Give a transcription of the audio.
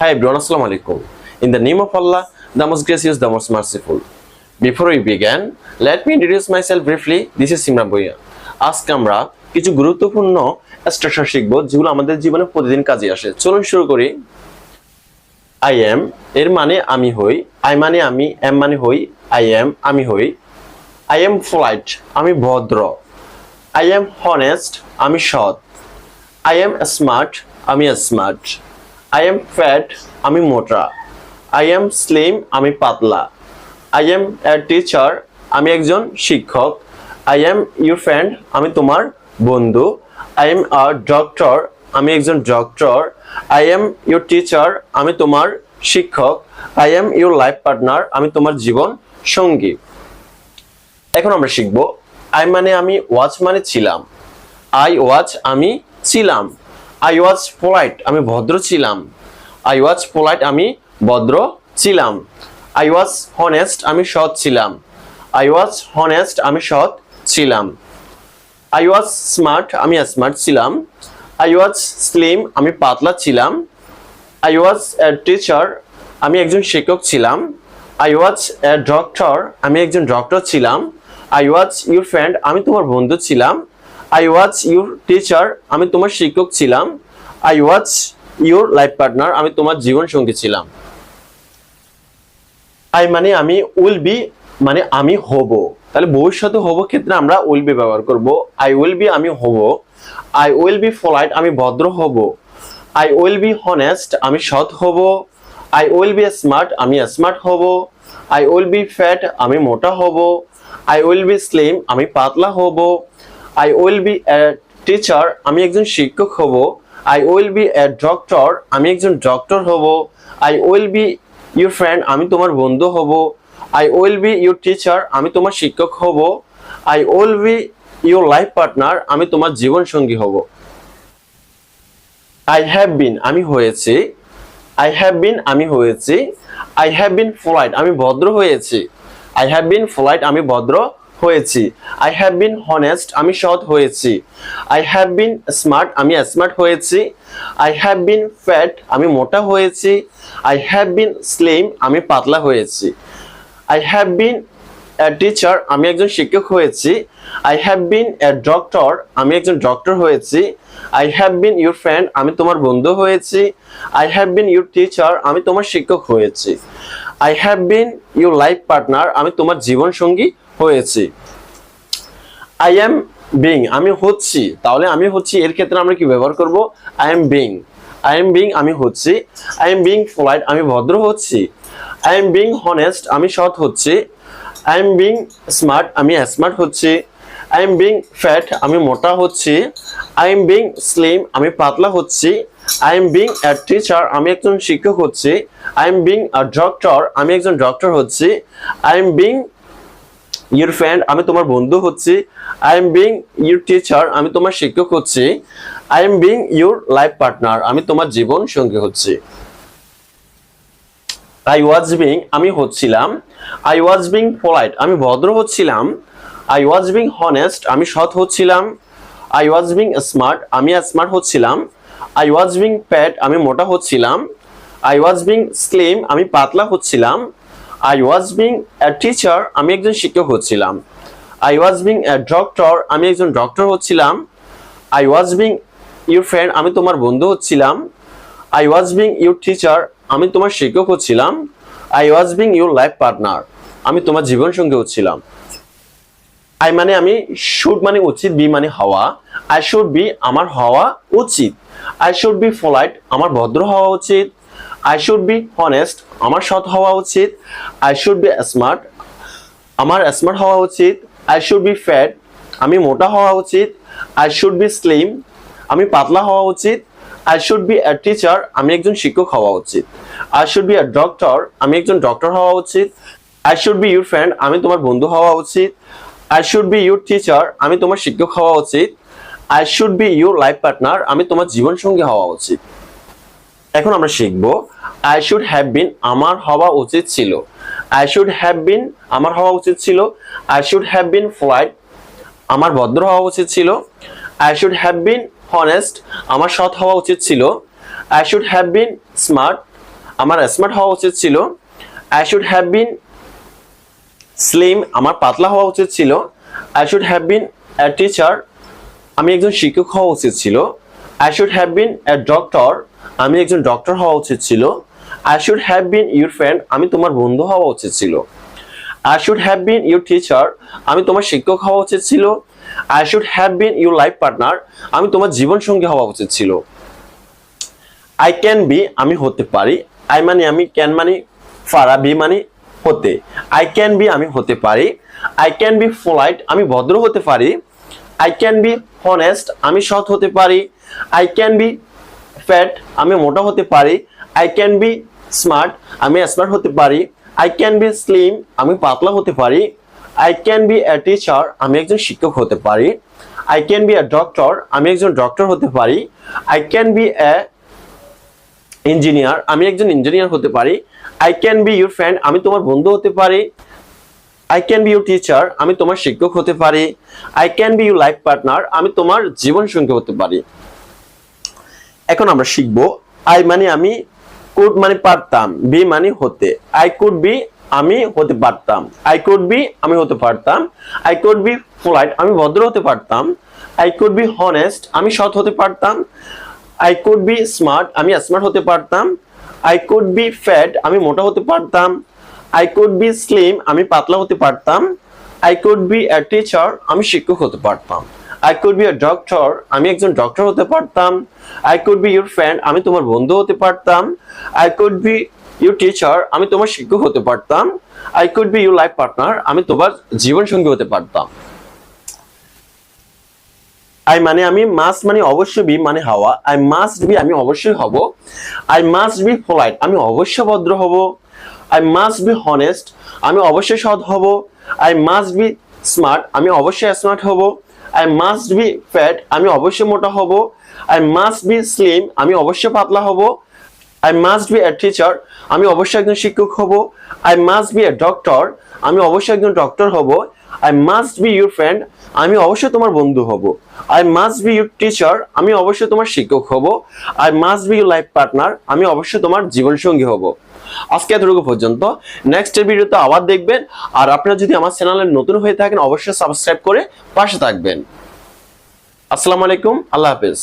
Hi everyone, Assalamu alaikum. In the name of Allah, the most gracious, the most merciful. Before we begin, let me introduce myself briefly. This is Simran Boya. আজকে আমরা কিছু গুরুত্বপূর্ণ structure শিখব যেগুলো আমাদের জীবনে প্রতিদিন কাজে আসে চলুন শুরু করি আই এম এর মানে আমি হই আই মানে আমি এম মানে হই আই এম আমি হই আই এম ফ্লাইট আমি ভদ্র আই এম হনেস্ট আমি সৎ আই এম স্মার্ট আমি স্মার্ট আই এম ফ্যাট আমি মোটা। আই এম স্লিম আমি পাতলা। আই এম এ টিচার আমি একজন শিক্ষক। আই এম ইউর ফ্রেন্ড আমি তোমার বন্ধু। আই এম আ ডক্টর আমি একজন doctor I am your teacher আমি তোমার শিক্ষক। I am your life partner আমি তোমার জীবন সঙ্গী। এখন আমরা শিখব আই মানে আমি ওয়াচ মানে ছিলাম। আই ওয়াচ আমি ছিলাম। আই ওয়াজ পোলাইট আমি ভদ্র ছিলাম। আই ওয়াজ পোলাইট আমি ভদ্র ছিলাম। আই ওয়াজ হনেস্ট আমি সৎ ছিলাম। আই ওয়াজ হনেস্ট আমি সৎ ছিলাম। আই ওয়াজ স্মার্ট আমি স্মার্ট ছিলাম। আই ওয়াজ স্লিম আমি পাতলা ছিলাম। আই ওয়াজ টিচার আমি একজন শিক্ষক ছিলাম। আই ওয়াজ ডক্টর আমি একজন ডক্টর ছিলাম। আই ওয়াজ ইউর ফ্রেন্ড আমি তোমার বন্ধু ছিলাম। আই ওয়াজ ইউর টিচার আমি তোমার শিক্ষক ছিলাম। I was your life partner আমি তোমার জীবন সঙ্গী ছিলাম। আই মানে আমি উইল বি মানে আমি হব। তাহলে ভবিষ্যতে হব ক্ষেত্রে আমরা উইল বি ব্যবহার করব। আই উইল বি আমি হব। আই উইল বি ফলাইট আমি ভদ্র হব। আই উইল বি হনেস্ট আমি সৎ হব। আই উইল বি স্মার্ট আমি স্মার্ট হব। আই উইল বি ফ্যাট আমি মোটা হব। আই উইল বি স্লিম আমি পাতলা হব। I will be a teacher আমি একজন শিক্ষক হব। I will be a doctor আমি একজন ডক্টর হব। I will be your friend আমি তোমার বন্ধু হব। I will be your teacher আমি তোমার শিক্ষক হব। I will be your life partner আমি তোমার জীবন সঙ্গী হব। আই হ্যাভ বিন আমি হয়েছি। আই হ্যাভ বিন আমি হয়েছি। আই হ্যাভ বিন ফ্লাইট আমি ভদ্র হয়েছি। আই হ্যাভ বিন ফ্লাইট আমি ভদ্র। হয়েছি। আই হ্যাভ বিন হনেস্ট আমি সৎ হয়েছি। আই হ্যাভ বিন স্মার্ট আমি স্মার্ট হয়েছি। আই হ্যাভ বিন ফ্যাট আমি মোটা হয়েছি। আই হ্যাভ বিন স্লিম আমি পাতলা হয়েছি। আই হ্যাভ বিন টিচার আমি একজন শিক্ষক হয়েছি। I have been a doctor আমি একজন ডক্টর হয়েছি। I have been your friend আমি তোমার বন্ধু হয়েছি। I have been your teacher আমি তোমার শিক্ষক হয়েছি। I have been your life partner আমি তোমার জীবন সঙ্গী হয়েছি আই এম বিং আমি হচ্ছি তাহলে আমি হচ্ছি এর ক্ষেত্রে আমরা কি ব্যবহার করব I am being I am being আমি হচ্ছি আই এম বিং ফ্লাইট আমি ভদ্র হচ্ছি আই এম বিং হনেস্ট আমি সৎ হচ্ছি আই এম বিং স্মার্ট আমি স্মার্ট হচ্ছি আই এম বিং ফ্যাট আমি মোটা হচ্ছি আই এম বিং স্লিম আমি পাতলা হচ্ছি I am being a teacher আমি একজন শিক্ষক হচ্ছি I am being a doctor আমি একজন ডক্টর হচ্ছি I am being your friend আমি তোমার বন্ধু হচ্ছি। I am being your teacher আমি তোমার শিক্ষক হচ্ছি। I am being your life partner আমি তোমার জীবন সঙ্গী হচ্ছি। আই ওয়াজ বিং আমি হচ্ছিলাম। আই ওয়াজ বিং পোলাইট আমি ভদ্র হচ্ছিলাম। আই ওয়াজ বিং হনেস্ট আমি সৎ হচ্ছিলাম। আই ওয়াজ বিং স্মার্ট আমি স্মার্ট হচ্ছিলাম। আই ওয়াজ বিং প্যাট আমি মোটা হচ্ছিলাম। আই ওয়াজ বিং স্লিম আমি পাতলা হচ্ছিলাম। I was being a teacher আমি একজন শিক্ষক হচ্ছিলাম। I was being a doctor আমি একজন ডক্টর হচ্ছিলাম। I was being your friend আমি তোমার বন্ধু হচ্ছিলাম। I was being your teacher আমি তোমার শিক্ষক হচ্ছিলাম। I was being your life partner আমি তোমার জীবন সঙ্গী হচ্ছিলাম। আই মানে আমি শুড মানে উচিত বি মানে হওয়া। আই শুড বি আমার হওয়া উচিত। আই শুড বি ফলাইট আমার ভদ্র হওয়া উচিত। আই শুড বি হনেস্ট আমার সৎ হওয়া উচিত। আই শুড বি স্মার্ট আমার স্মার্ট হওয়া উচিত। আই শুড বি ফ্যাট আমি মোটা হওয়া উচিত। আই শুড বি স্লিম আমি পাতলা হওয়া উচিত। I should be a teacher আমি একজন শিক্ষক হওয়া উচিত। I should be a doctor আমি একজন ডক্টর হওয়া উচিত। I should be your friend আমি তোমার বন্ধু হওয়া উচিত। I should be your teacher আমি তোমার শিক্ষক হওয়া উচিত। I should be your life partner আমি তোমার জীবন সঙ্গী হওয়া উচিত। এখন আমরা শিখব আই শুড হ্যাভ বিন আমার হওয়া উচিত ছিল। আই শুড হ্যাভ বিন আমার হওয়া উচিত ছিল। I should have been polite আমার ভদ্র হওয়া উচিত ছিল। I should have been honest আমার সৎ হওয়া উচিত ছিল। I should have been smart আমার স্মার্ট হওয়া উচিত ছিল। I should have been slim আমার পাতলা হওয়া উচিত ছিল। I should have been a teacher আমি একজন শিক্ষক হওয়া উচিত ছিল। I should have been a doctor আমি একজন ডক্টর হওয়া উচিত ছিল। I should have been your friend আমি তোমার বন্ধু হওয়া উচিত ছিল। I should have been your teacher আমি তোমার শিক্ষক হওয়া উচিত ছিল। I should have been your life partner আমি তোমার জীবন সঙ্গী হওয়া উচিত ছিল। আই ক্যান বি আমি হতে পারি। আই মানে আমি ক্যান মানে ফারা বি মানে হতে। আই ক্যান বি আমি হতে পারি। আই ক্যান বি ফোলাইট আমি ভদ্র হতে পারি। আই ক্যান বি হনেস্ট আমি সৎ হতে পারি। আই ক্যান বি ফ্যাট আমি মোটা হতে পারি আই ক্যান বি স্মার্ট আমি স্মার্ট হতে পারি আই ক্যান বি স্লিম আমি পাতলা হতে পারি I can be a teacher আমি একজন শিক্ষক হতে পারি I can be a doctor আমি একজন ডক্টর হতে পারি I can be a engineer আমি একজন ইঞ্জিনিয়ার হতে পারি I can be your friend আমি তোমার বন্ধু হতে পারি I can be your teacher আমি তোমার শিক্ষক হতে পারি I can be your life partner আমি তোমার জীবন সঙ্গী হতে পারি। এখন আমরা শিখব আই মানে আমি কুড মানে পারতাম বি মানে হতে। আই কুড বি আমি হতে পারতাম। আই কুড বি আমি হতে পারতাম। আই কুড বি পোলাইট আমি ভদ্র হতে পারতাম। আই কুড বি হনেস্ট আমি সৎ হতে পারতাম। আই কুড বি স্মার্ট আমি স্মার্ট হতে পারতাম। আই কুড বি ফ্যাট আমি মোটা হতে পারতাম। আই কুড বি স্লিম আমি পাতলা হতে পারতাম। I could be a teacher আমি শিক্ষক হতে পারতাম। আই কুড বি ডক্টর আমি একজন ডক্টর হতে পারতাম। I could be your friend আমি তোমার বন্ধু হতে পারতাম। I could be your teacher আমি তোমার শিক্ষক হতে পারতাম। I could be your life partner আমি তোমার জীবন সঙ্গী হতে পারতাম। আই মানে আমি মাস্ট মানে অবশ্যই বি মানে হাওয়া। আই মাস্ট বি আমি অবশ্যই হব। আই মাস্ট বি পোলাইট আমি অবশ্যই ভদ্র হব। আই মাস্ট বি হনেস্ট আমি অবশ্যই সৎ হব। আই মাস্ট বি স্মার্ট আমি অবশ্যই স্মার্ট হব। আই মাস্ট বি ফ্যাট আমি অবশ্যই মোটা হব। আই মাস্ট বি স্লিম আমি অবশ্যই পাতলা হব। I must be a teacher আমি অবশ্যই একজন শিক্ষক হব। I must be a doctor আমি অবশ্যই একজন ডক্টর হব। I must be your friend আমি অবশ্যই তোমার বন্ধু হব। I must be your teacher আমি অবশ্যই তোমার শিক্ষক হব। I must be your life partner আমি অবশ্যই তোমার জীবন সঙ্গী হব। আজকে এতটুকু পর্যন্ত। নেক্সট ভিডিওতে আবার দেখবেন। আর আপনারা যদি আমার চ্যানেলে নতুন হয়ে থাকেন, অবশ্যই সাবস্ক্রাইব করে পাশে থাকবেন। আসসালামু আলাইকুম, আল্লাহ হাফেজ।